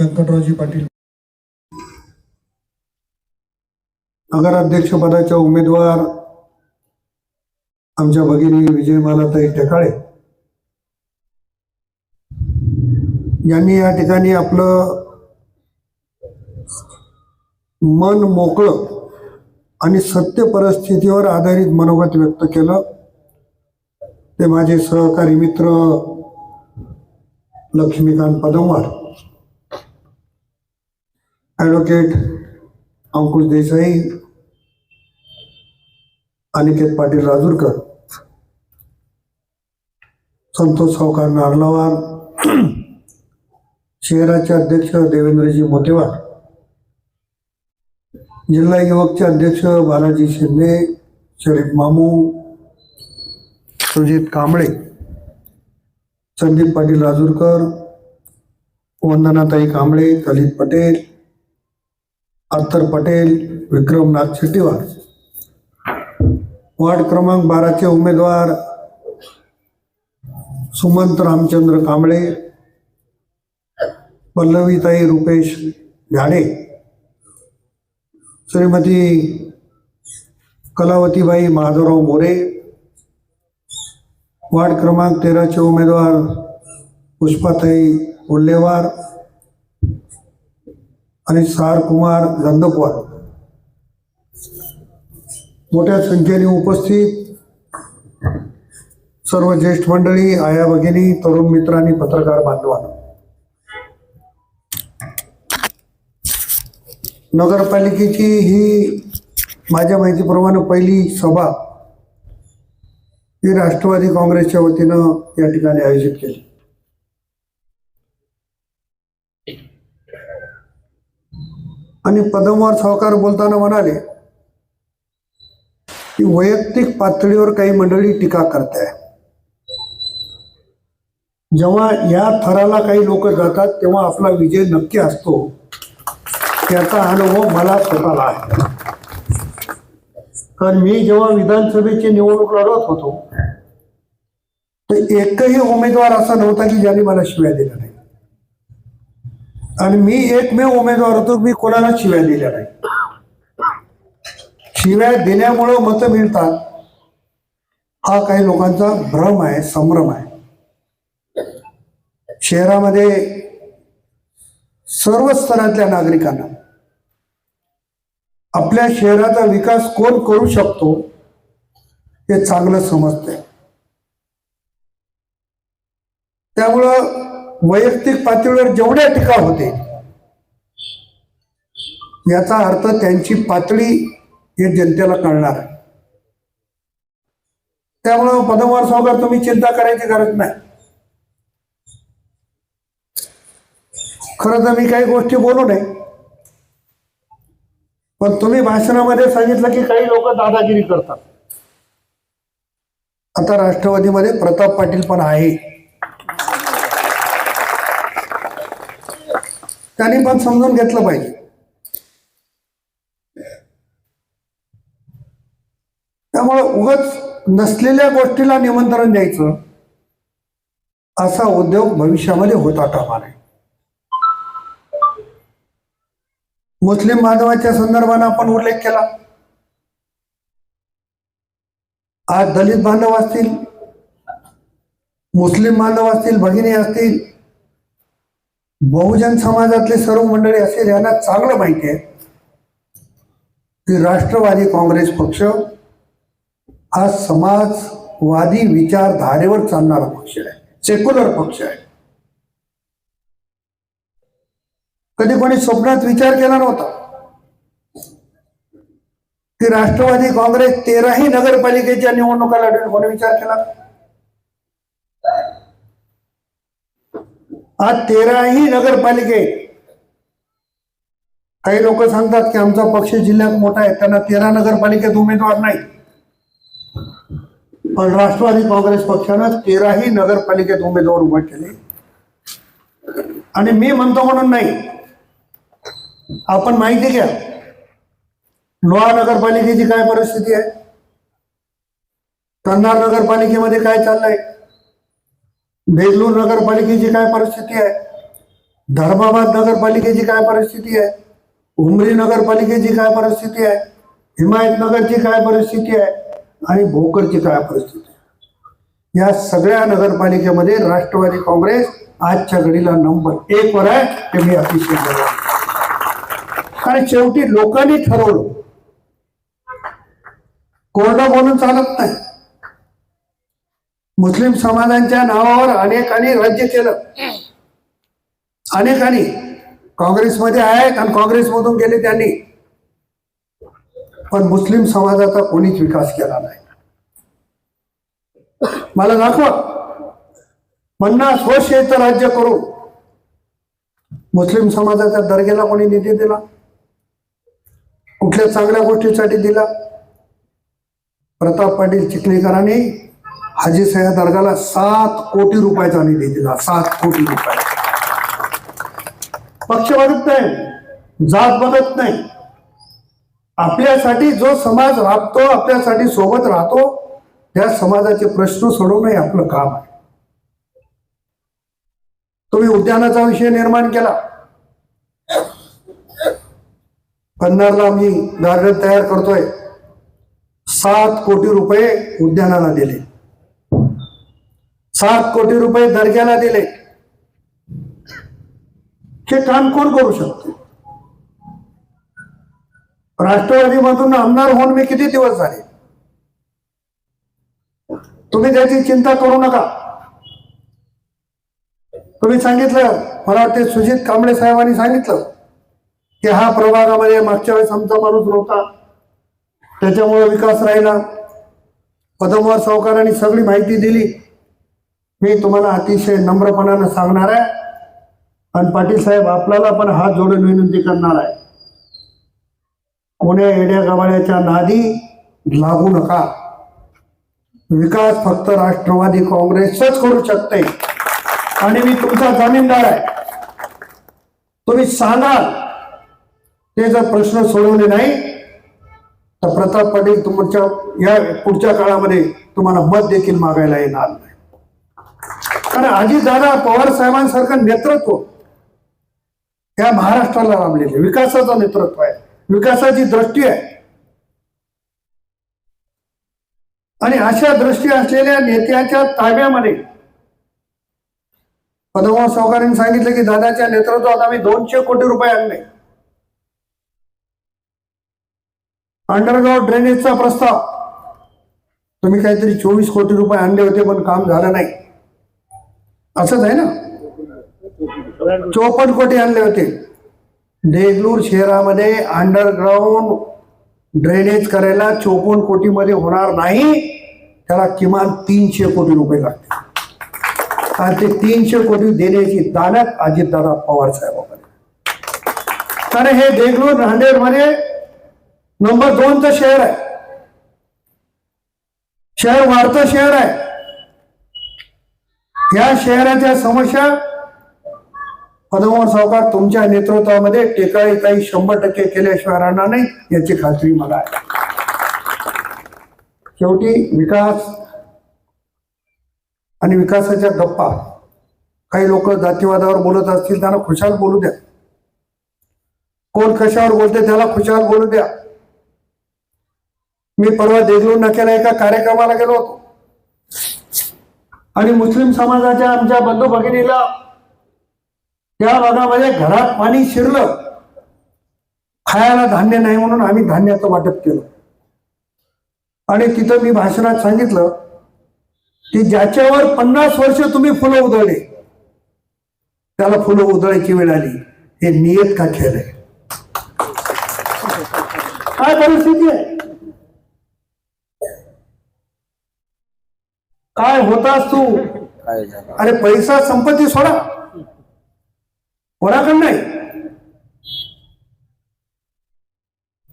व्यंकटरावजी पाटील. नगराध्यक्षपदाच्या उमेदवार आमच्या भगिनी विजयमालाताई टेकाळे. यांनी या ठिकाणी आपलं मन मोकळं आणि सत्य परिस्थितीवर आधारित मनोगत व्यक्त केलं. ते माझे सहकारी मित्र लक्ष्मीकांत पदमवार. ॲडव्होकेट अंकुश देसाई अनिकेत पाटील राजूरकर संतोष सावकार नारलावार शहराचे अध्यक्ष देवेंद्रजी मोतेवार जिल्हा युवकचे अध्यक्ष बालाजी शिंदे शरीफ मामू सुजित कांबळे संदीप पाटील राजूरकर वंदनाताई कांबळे ललित पटेल अत्तर पटेल विक्रम नाथ शेट्टीवार. वार्ड क्रमांक बाराचे उमेदवार सुमंत रामचंद्र कांबळे पल्लवीताई रुपेश झाडे श्रीमती कलावतीबाई माधवराव मोरे. वार्ड क्रमांक तेराचे उमेदवार पुष्पाताई उल्लेवार. आणि सार कुमार गंधपवार मोठ्या संख्येने उपस्थित सर्व ज्येष्ठ मंडळी आया भगिनी तरुण मित्रांनी पत्रकार बांधवांना. नगरपालिकेची ही माझ्या माहितीप्रमाणे पहिली सभा ही राष्ट्रवादी काँग्रेसच्या वतीनं या ठिकाणी आयोजित केली. आणि पदमवार सावकार बोलताना म्हणाले की वैयक्तिक पातळीवर काही मंडळी टीका करताय. जेव्हा या थराला काही लोक जातात तेव्हा आपला विजय नक्की असतो. त्याचा अनुभव मला स्वतःला आहे. कारण मी जेव्हा विधानसभेची निवडणूक लढवत होतो तर एकही उमेदवार असा नव्हता की ज्याने मला शिव्या दिल्या नाही आणि मी एकमेव उमेदवार होतो मी कोणाला शिव्या दिल्या नाही. शिव्या देण्यामुळं मतं मिळतात. हा काही लोकांचा भ्रम आहे संभ्रम आहे. शहरामध्ये सर्व स्तरातल्या नागरिकांना आपल्या शहराचा विकास कोण करू शकतो हे चांगलं समजतंय. त्यामुळं वैयक्तिक पातळीवर जेवढ्या टीका होते याचा अर्थ त्यांची पातळी हे जनतेला कळणार. आहे त्यामुळं पदमवार सावकार तुम्ही चिंता करायची गरज नाही. खरं तर मी काही गोष्टी बोलू नये. पण तुम्ही भाषणामध्ये सांगितलं की काही लोक दादागिरी करतात. आता राष्ट्रवादीमध्ये प्रताप पाटील पण आहे. त्यांनी पण समजून घेतलं पाहिजे. त्यामुळे उगच नसलेल्या गोष्टीला निमंत्रण द्यायचं असा उद्योग भविष्यामध्ये होता कामा नये मुस्लिम बांधवाच्या संदर्भाने आपण उल्लेख केला. आज दलित बांधव असतील मुस्लिम बांधव असतील भगिनी असतील बहुजन समाजातले सर्व मंडळी असेल यांना चांगलं माहिती आहे की राष्ट्रवादी काँग्रेस पक्ष हा समाजवादी विचारधारेवर चालणारा पक्ष आहे. सेक्युलर पक्ष आहे. कधी कोणी स्वप्नात विचार केला नव्हता की राष्ट्रवादी काँग्रेस तेराही नगरपालिकेच्या निवडणुका लढवेल कोणी विचार केला? आज तेराही नगरपालिके काही लोक सांगतात की आमचा पक्ष जिल्ह्यात मोठा आहे त्यांना तेरा नगरपालिकेत उमेदवार नाही. पण राष्ट्रवादी काँग्रेस पक्षानं तेराही नगरपालिकेत उमेदवार उभे केले. आणि मी म्हणतो म्हणून नाही. आपण माहिती घ्या. लोहा नगरपालिकेची काय परिस्थिती आहे? कन्नार नगरपालिकेमध्ये काय चाललंय? देगलूर नगरपालिकेची काय परिस्थिती आहे? धर्माबाद नगरपालिकेची काय परिस्थिती आहे? उमरी नगरपालिकेची काय परिस्थिती आहे? हिमायतनगरची काय परिस्थिती आहे? आणि भोकरची काय परिस्थिती आहे? या सगळ्या नगरपालिकेमध्ये राष्ट्रवादी काँग्रेस आजच्या घडीला नंबर एक वर आहे ते मी अतिशय कारण शेवटी लोकांनी ठरवलं. कोरडं बोलून चालत नाही. मुस्लिम समाजांच्या नावावर अनेकांनी राज्य केलं. अनेकांनी. काँग्रेसमध्ये आहेत आणि काँग्रेसमधून गेले त्यांनी. पण मुस्लिम समाजाचा कोणीच विकास केला नाही. मला दाखवा. पन्नास वर्ष इथं राज्य करू. मुस्लिम समाजाच्या दर्गेला कोणी निधी दिला? कुठल्या चांगल्या गोष्टीसाठी दिला? प्रताप पाटील चिखलीकरांनी हाजी सया दर्गाला सात कोटी रुपयाचा निधी दिला. सात कोटी रुपये. पक्ष बघत नाही जात बघत नाही. आपल्यासाठी जो समाज राबतो आपल्यासाठी सोबत राहतो त्या समाजाचे प्रश्न सोडवणं हे आपलं काम आहे. तुम्ही उद्यानाचा विषय निर्माण केला. पन्नारला मी गार्डन तयार करतोय. सात कोटी रुपये उद्यानाला दिले. सात कोटी रुपये दर्ग्याला दिले. हे काम कोण करू शकते? राष्ट्रवादीमधून आमदार होऊन मी किती दिवस झाले? तुम्ही त्याची चिंता करू नका. तुम्ही सांगितलं मला वाटते सुजित कांबळे साहेबांनी सांगितलं की हा प्रभागामध्ये मागच्या वेळेस आमचा माणूस नव्हता. त्याच्यामुळे विकास राहिला. पदमवार सावकारांनी सगळी माहिती दिली. मी तुम्हाला अतिशय नम्रपणानं सांगणार आहे. आणि पाटील साहेब आपल्याला पण हात जोडून विनंती करणार आहे. कोण्या येड्या गवाळ्याच्या नादी लागू नका. विकास फक्त राष्ट्रवादी काँग्रेसच करू शकते. आणि मी तुमचा जामीनदार आहे. तुम्ही सांगाल. ते जर प्रश्न सोडवले नाही तर प्रताप पाटील तुमच्या या पुढच्या काळामध्ये तुम्हाला मत देखील मागायला येणार. कारण अजितदादा पवार साहेबांसारखं नेतृत्व या महाराष्ट्राला लाभलेले विकासाचं नेतृत्व आहे. विकासाची दृष्टी आहे. आणि अशा दृष्टी असलेल्या नेत्याच्या ताब्यामध्ये पदमवार सावकारांनी सांगितलं की दादाच्या नेतृत्वात आम्ही दोनशे कोटी रुपये आणले. अंडरग्राऊंड ड्रेनेजचा प्रस्ताव. तुम्ही काहीतरी चोवीस कोटी रुपये आणले होते पण काम झालं नाही. असंच आहे ना? चौपट कोटी आणले होते. देगलूर शहरामध्ये अंडरग्राऊंड ड्रेनेज करायला चौपन्न कोटीमध्ये होणार नाही. त्याला किमान तीनशे कोटी रुपये लागतील. आणि ते तीनशे कोटी देण्याची दानत अजितदादा पवार साहेबांकडे. कारण हे देगलूर नांदेडमध्ये नंबर दोनचं शहर आहे. शहर वाढतं शहर आहे. या शहराच्या समस्या पदमोहन सावकार तुमच्या नेतृत्वामध्ये टेकाळी काही शंभर टक्के केल्याशिवाय राहणार नाही याची खात्री मला आहे. शेवटी विकास आणि विकासाच्या गप्पा. काही लोक जातीवादावर बोलत असतील त्यांना खुशाल बोलू द्या. कोण कशावर बोलते त्याला खुशाल बोलू द्या. मी परवा देगलूर नाक्याला एका कार्यक्रमाला गेलो होतो. आणि मुस्लिम समाजाच्या आमच्या बंधू भगिनीला त्या भागामध्ये घरात पाणी शिरलं. खायला धान्य नाही म्हणून आम्ही धान्याचं वाटप केलं. आणि तिथं मी भाषणात सांगितलं की ज्याच्यावर पन्नास वर्ष तुम्ही फुलं उधळले त्याला फुलं उधळायची वेळ आली. हे नियत का खेळ आहे? काय परिस्थिती आहे? काय होतास तू? अरे पैसा संपत्ती सोडा. कोणाकडे नाही?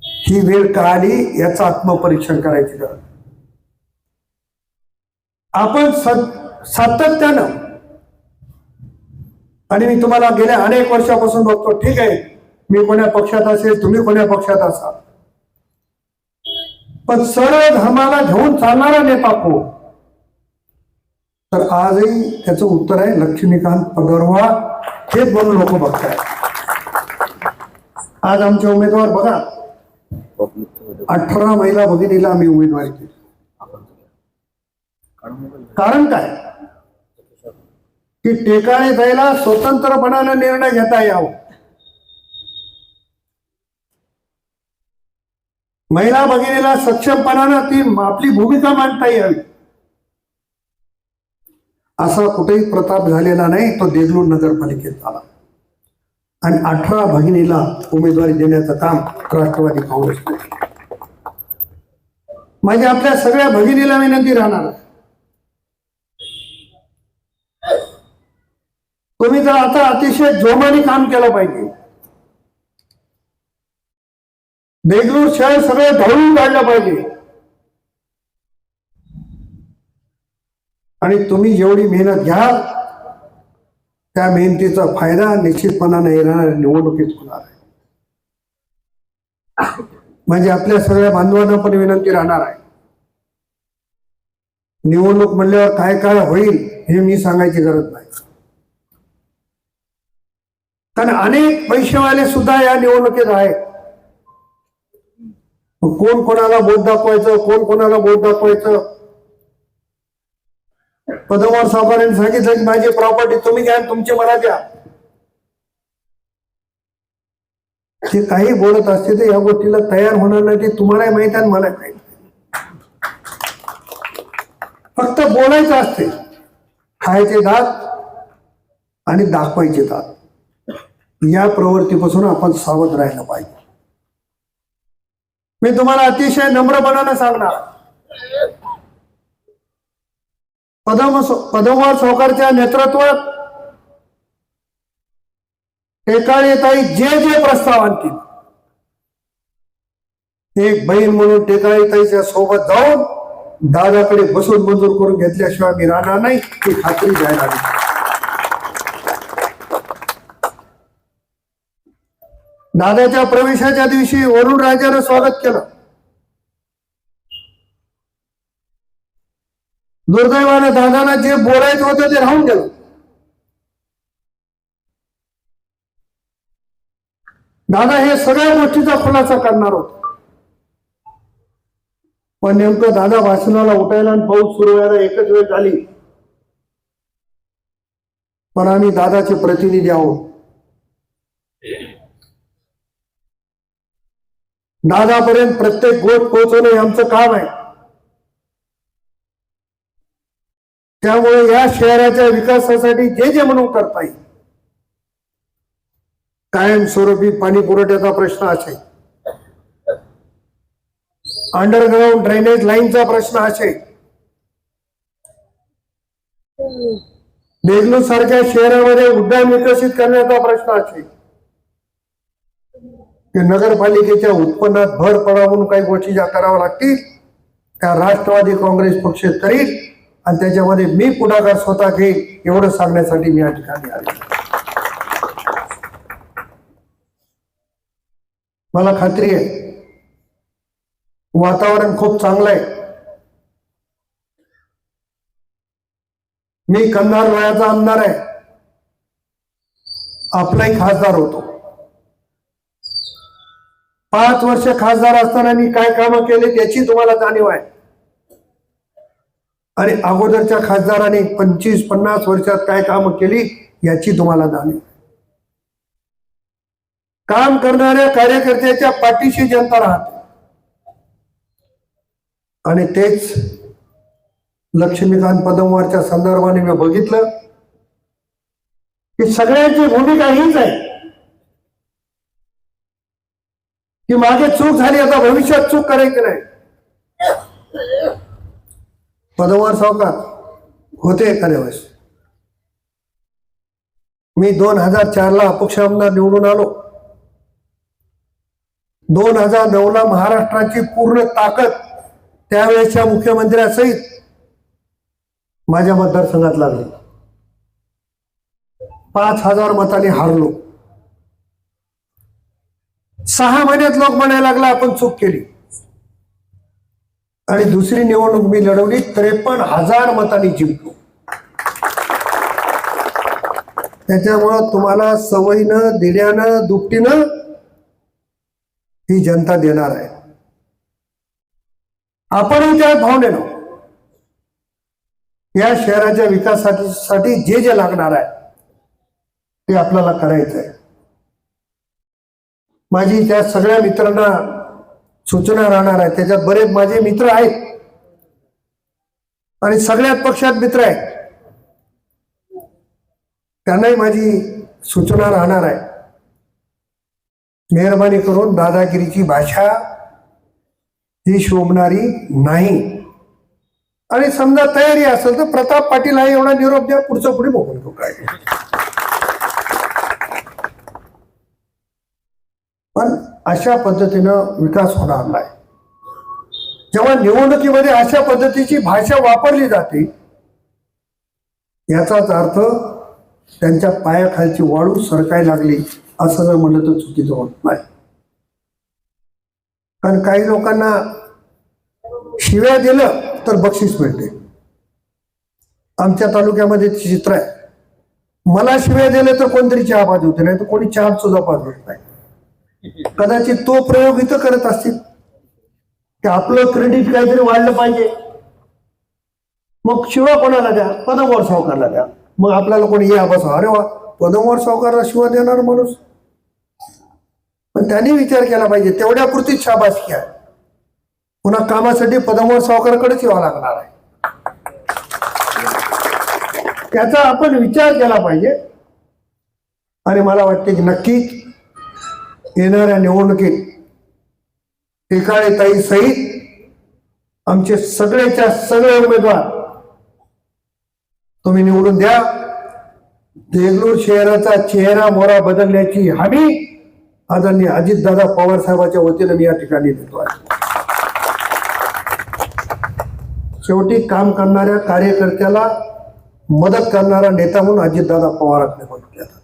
ही वेळ का आली याचं आत्मपरीक्षण करायची गरज. आपण सत- सातत्यानं आणि मी तुम्हाला गेल्या अनेक वर्षापासून बघतो ठीक आहे मी कोण्या पक्षात असेल तुम्ही कोण्या पक्षात असाल. पण सर्व धर्माला घेऊन चालणारा नेता कोण? तर आजही त्याचं उत्तर आहे लक्ष्मीकांत पगरवार हेच दोन लोक बघताय. आज आमचे उमेदवार बघा. अठरा महिला भगिनीला आम्ही उमेदवारी केली. कारण काय? की टेकाळे जायला स्वतंत्रपणाने निर्णय घेता यावं. महिला भगिनीला सक्षमपणानं ती आपली भूमिका मांडता यावी. असा कुठेही प्रताप झालेला नाही तो देगलूर नगरपालिकेत झाला आणि अठरा भगिनीला उमेदवारी देण्याचं काम राष्ट्रवादी काँग्रेस म्हणजे आपल्या सगळ्या भगिनीला विनंती राहणार. तुम्ही तर आता अतिशय जोमाने काम केलं पाहिजे. देगलूर शहर सगळे धरून काढलं पाहिजे. आणि तुम्ही जेवढी मेहनत घ्याल त्या मेहनतीचा फायदा निश्चितपणाने येणाऱ्या निवडणुकीत होणार आहे. म्हणजे आपल्या सगळ्या बांधवांना पण विनंती राहणार आहे. निवडणूक म्हणल्यावर काय काय होईल हे मी सांगायची गरज नाही. कारण अनेक पैसेवाले सुद्धा या निवडणुकीत आहेत. कोण कोणाला बोट दाखवायचं कोण कोणाला बोट दाखवायचं? पदमवार सावकारांनी सांगितलं की माझी प्रॉपर्टी तुम्ही घ्या आणि तुमची मला द्या. ते काही बोलत असते तर या गोष्टीला तयार होणार नाही ते तुम्हालाही माहीत आहे आणि मला माहीत फक्त बोलायचं असते. खायचे दात आणि दाखवायचे दात. या प्रवृत्तीपासून आपण सावध राहिलं पाहिजे. मी तुम्हाला अतिशय नम्रपणानं सांगणार पदम पदमवार सावकारच्या नेतृत्वात टेकाळीताई जे जे प्रस्ताव आणतील एक बहीण म्हणून टेकाळीताईच्या सोबत जाऊन दादाकडे बसून मंजूर करून घेतल्याशिवाय मी राहणार नाही ही खात्री द्यायला हवी दादाच्या प्रवेशाच्या दिवशी वरुण राजानं स्वागत केलं. दुर्दैवाने दादांना जे बोलायचं होतं ते राहून गेलं. दादा हे सगळ्या गोष्टीचा खुलासा करणार होते. पण नेमकं दादा भाषणाला उठायला आणि पाऊस सुरू व्हायला एकच वेळ झाली. पण आम्ही दादाचे प्रतिनिधी आहोत. दादापर्यंत प्रत्येक गोष्ट पोहोचवणं हे आमचं काम आहे. त्यामुळे या शहराच्या विकासासाठी जे जे म्हणून करता येईल कायमस्वरूपी पाणी पुरवठ्याचा प्रश्न असेल अंडरग्राऊंड ड्रेनेज लाईनचा प्रश्न असेल देगलूर सारख्या शहरामध्ये उड्डाण विकसित करण्याचा प्रश्न असेल की नगरपालिकेच्या उत्पन्नात भर पडा म्हणून काही गोष्टी ज्या कराव्या लागतील त्या राष्ट्रवादी काँग्रेस पक्ष करील. आणि त्याच्यामध्ये मी पुढाकार स्वतः घेईन एवढं सांगण्यासाठी मी या ठिकाणी आले मला खात्री आहे वातावरण खूप चांगलं आहे. मी कंधार वयाचा आमदार आहे. आपलाही खासदार होतो. पाच वर्ष खासदार असताना मी काय कामं केली त्याची तुम्हाला जाणीव आहे. आणि अगोदरच्या खासदाराने पंचवीस पन्नास वर्षात काय कामं केली याची तुम्हाला जाणीव. काम करणाऱ्या कार्यकर्त्याच्या पाठीशी जनता राहते. आणि तेच लक्ष्मीकांत पदमवारच्या संदर्भाने मी बघितलं की सगळ्यांची भूमिका हीच आहे. की मागे चूक झाली आता भविष्यात चूक करायची नाही. पदवार सावकार होते एखाद्या वेळेस. मी दोन हजार चारला अपक्ष आमदार निवडून आलो. दोन हजार नऊला महाराष्ट्राची पूर्ण ताकद त्यावेळेसच्या मुख्यमंत्र्यासहित माझ्या मतदारसंघात लागली. पाच हजार मताने हारलो. सहा महिन्यात लोक म्हणायला लागला आपण चूक केली. आणि दुसरी निवडणूक मी लढवली त्रेपन्न हजार मतांनी जिंकलो. त्याच्यामुळं तुम्हाला सवयीनं दिल्यानं दुपटीनं ही जनता देणार आहे. आपण त्या भावनेनं या शहराच्या विकासासाठी जे जे लागणार आहे ते आपल्याला करायचं आहे माझी त्या सगळ्या मित्रांना सूचना राहणार आहे. त्याच्यात बरेच माझे मित्र आहेत. आणि सगळ्याच पक्षात मित्र आहेत. त्यांनाही माझी सूचना राहणार आहे. मेहरबानी करून दादागिरीची भाषा ही शोभणारी नाही. आणि समजा तयारी असेल तर प्रताप पाटील हा एवढा निरोप द्या पुढचं पुढे बघून घेऊ काय. पण अशा पद्धतीनं विकास होणार नाही. जेव्हा निवडणुकीमध्ये अशा पद्धतीची भाषा वापरली जाते याचाच अर्थ त्यांच्या पायाखालची वाळू सरकाय लागली असं जर म्हणलं तर चुकीचं होत नाही. कारण काही लोकांना शिव्या दिलं तर बक्षीस मिळते. आमच्या तालुक्यामध्ये चित्र आहे. मला शिव्या दिलं तर कोणतरी चहा पाजवते नाही तर कोणी चहा सुद्धा पाजवत नाही. कदाचित तो प्रयोग इथं करत असतील. की आपलं क्रेडिट काहीतरी वाढलं पाहिजे. मग शिवा कोणाला द्या? पदमवर सावकारला द्या. मग आपल्याला कोणी या बसा. अरे वा पदमवर सावकारला शिवा देणार माणूस. पण त्यांनी विचार केला पाहिजे तेवढ्या पुरतीच शाबासकी आहे पुन्हा कामासाठी पदमवर सावकाराकडेच यावं लागणार आहे. त्याचा आपण विचार केला पाहिजे. आणि मला वाटते की नक्कीच येणाऱ्या निवडणुकीत एकाळे ताई सहित आमचे सगळेच्या सगळे उमेदवार तुम्ही निवडून द्या. देगलूर शहराचा चेहरा मोरा बदलण्याची हमी आदरणीय अजितदादा पवार साहेबांच्या वतीनं मी या ठिकाणी देतो आहे. शेवटी काम करणाऱ्या कार्यकर्त्याला मदत करणारा नेता म्हणून अजितदादा पवारांनी म्हणून केला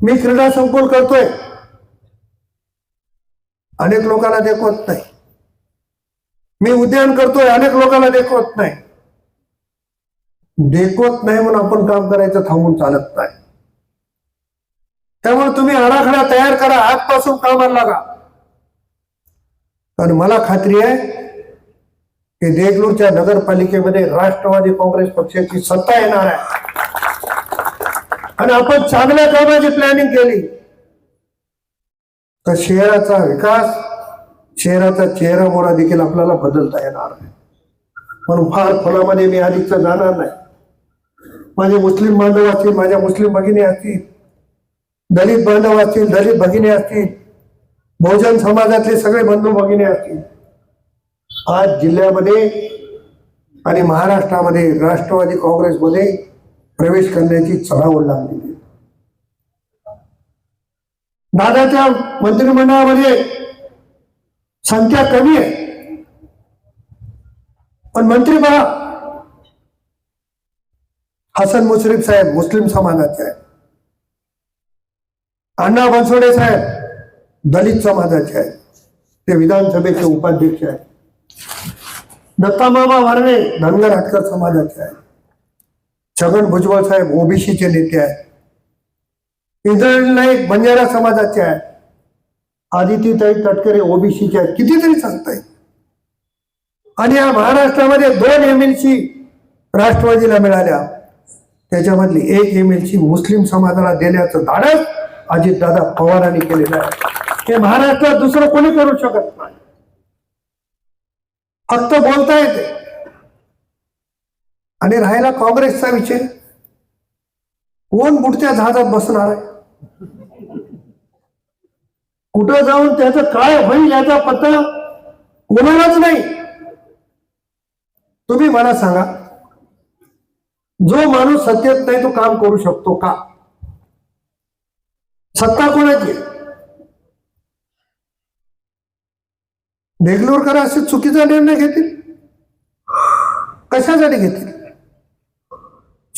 मी क्रीडा संकुल करतोय. अनेक लोकांना देखवत नाही. मी उद्यान करतोय अनेक लोकांना देखवत नाही. देखवत नाही म्हणून आपण काम करायचं थांबून चालत नाही. त्यामुळे तुम्ही आराखडा तयार करा आजपासून कामाला लागा. कारण मला खात्री आहे की देगलूरच्या नगरपालिकेमध्ये राष्ट्रवादी काँग्रेस पक्षाची सत्ता येणार आहे. आणि आपण चांगल्या कामाची प्लॅनिंग केली. तर शहराचा विकास शहराचा चेहरा मोरा देखील आपल्याला बदलता येणार आहे म्हणून फार फुलामध्ये मी अधिकचा जाणार नाही. माझे मुस्लिम बांधव असतील माझ्या मुस्लिम भगिनी असतील दलित बांधव असतील दलित भगिनी असतील बहुजन समाजातले सगळे बंधू भगिनी असतील. आज जिल्ह्यामध्ये आणि महाराष्ट्रामध्ये राष्ट्रवादी काँग्रेसमध्ये प्रवेश करण्याची चढावड लागलेली दादाच्या मंत्रिमंडळामध्ये संख्या कमी आहे. पण मंत्री बघा हसन मुश्रीफ साहेब मुस्लिम समाजाचे आहेत. अण्णा बनसोडे साहेब दलित समाजाचे आहेत. ते विधानसभेचे उपाध्यक्ष आहेत. दत्तामामा वारणे धनगर हटकर समाजाचे आहेत. छगन भुजबळ साहेब ओबीसीचे नेते आहेत. इंद्रनील नाईक बंजारा समाजाचे आहेत. आदितीताई तटकरे ओबीसीचे आहेत. कितीतरी सांगता येईल आणि या महाराष्ट्रामध्ये दोन एम एल सी राष्ट्रवादीला मिळाल्या. त्याच्यामधली एक एम एल सी मुस्लिम समाजाला देण्याचं धाडस अजितदादा पवारांनी केलेलं आहे. हे महाराष्ट्रात दुसरं कोणी करू शकत नाही. फक्त बोलता येते. आणि राहिला काँग्रेसचा विषय. कोण बुडत्या जहाजात बसणार आहे? कुठं जाऊन त्याचं काय होईल याचा पत्ता कोणालाच नाही. तुम्ही मला सांगा जो माणूस सत्तेत नाही तो काम करू शकतो का? सत्ता कोणाची? आहे? असे चुकीचा निर्णय घेतील? कशासाठी घेतील?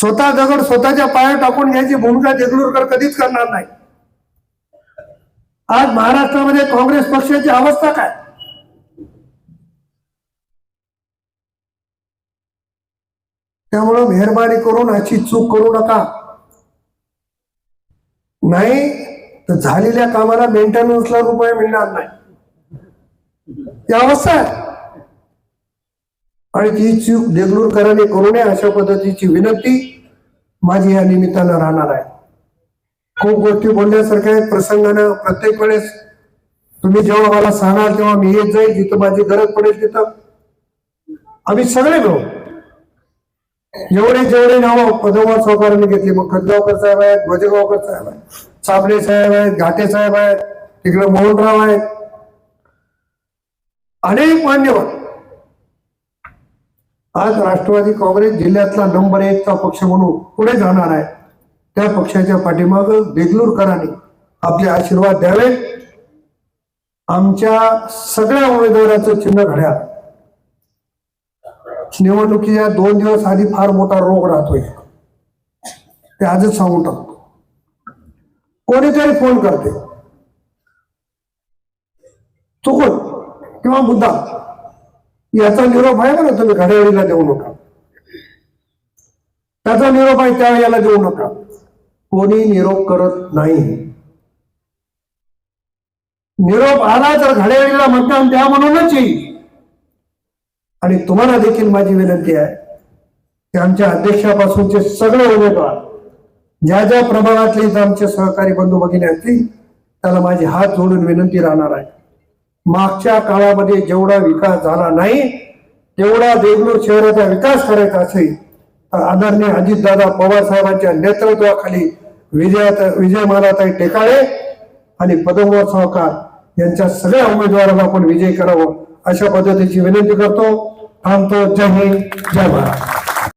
स्वतः दगड स्वतःच्या पायात टाकून घ्यायची भूमिका देगलूरकर कधीच करणार नाही. आज महाराष्ट्रामध्ये काँग्रेस पक्षाची अवस्था काय? त्यामुळं मेहरबानी करून अशी चूक करू नका. नाही तर झालेल्या कामाला मेंटेनन्सला रुपये मिळणार नाही. ती अवस्था आहे. आणि ती चूक देगलूरकरांनी करू नये अशा पद्धतीची विनंती माझी या निमित्तानं राहणार आहे. खूप गोष्टी बोलण्यासारख्या आहेत. प्रसंगानं प्रत्येक वेळेस तुम्ही जेव्हा मला सांगाल तेव्हा मी येत जाईल. जिथं माझी गरज पडेल तिथं. आम्ही सगळे मिळून जेवढे जेवढे नावं पदोवा सावकारांनी घेतली मग खतगावकर साहेब आहेत ध्वजगावकर साहेब आहेत चाबडे साहेब आहेत घाटे साहेब आहेत तिकडे मोहनराव आहेत. अनेक मान्यवर आज राष्ट्रवादी काँग्रेस जिल्ह्यातला नंबर एकचा पक्ष म्हणून पुढे जाणार आहे. त्या पक्षाच्या पाठीमाग देगलूरकरांनी आपले आशीर्वाद द्यावे. आमच्या सगळ्या उमेदवाराचं चिन्ह घड्याळ. निवडणुकीच्या दोन दिवस आधी फार मोठा रोग राहतोय. ते आजच सांगून टाकतो. कोणीतरी फोन करते. चुकून किंवा मुद्दा याचा निरोप आहे बरं तुम्ही घड्याळीला देऊ नका? त्याचा निरोप आहे त्या याला देऊ नका. कोणी निरोप करत नाही. निरोप आला तर घड्याळीला मतदान द्या म्हणूनच येईल. आणि तुम्हाला देखील माझी विनंती आहे की आमच्या अध्यक्षापासूनचे सगळे उमेदवार ज्या ज्या प्रभागातले आमचे सहकारी बंधू भगिनी असतील त्याला माझी हात जोडून विनंती राहणार आहे. मागच्या काळामध्ये जेवढा विकास झाला नाही तेवढा देगलूर शहराचा विकास करायचा असेल तर आदरणीय अजितदादा पवार साहेबांच्या नेतृत्वाखाली विजयात विजयमालाताई टेकाळे आणि पदमवर सावकार यांच्या सगळ्या उमेदवारांना आपण विजय करावं अशा पद्धतीची विनंती करतो. थांबतो. जय हिंद. जय महाराष्ट्र